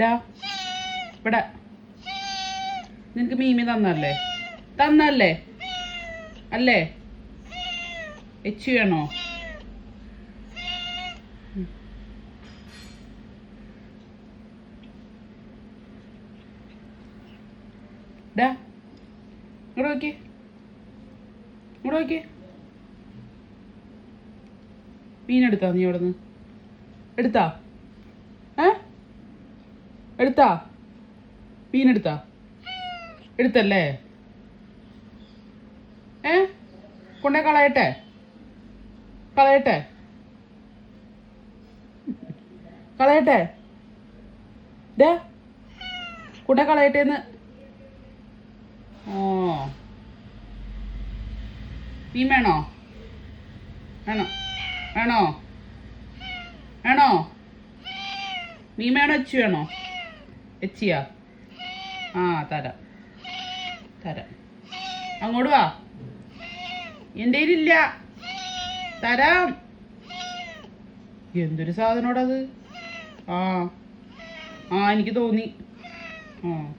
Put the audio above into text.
ഡാ ഇവിടെ. നിനക്ക് മീമി തന്നല്ലേ തന്നല്ലേ അല്ലേ? എച്ചു വേണോ? ഡാ ഇങ്ങോട്ട് നോക്കി. ഇങ്ങോട്ട് നോക്കി. മീനെടുത്താ നീ അവിടെ നിന്ന് എടുത്താ? ഏ? എടുത്താ? പീനെടുത്താ എടുത്തല്ലേ? ഏ? കൊണ്ടേ കളയട്ടെ? കളയട്ടെ? കളയട്ടെ? ഡേ കൊണ്ടേ കളയട്ടേന്ന്. ഓ. പീൻ വേണോ? വേണോ? വേണോ? വേണോ? മീൻ വേണോ? അച്ചു വേണോ? എച്ചിയാ? ആ തരാം. തരാം. അങ്ങോട്ട് വാ. എന്റെ കയ്യിലില്ല. തരാം. എന്തൊരു സാധനോടത് ആ. ആ എനിക്ക് തോന്നി. ആ.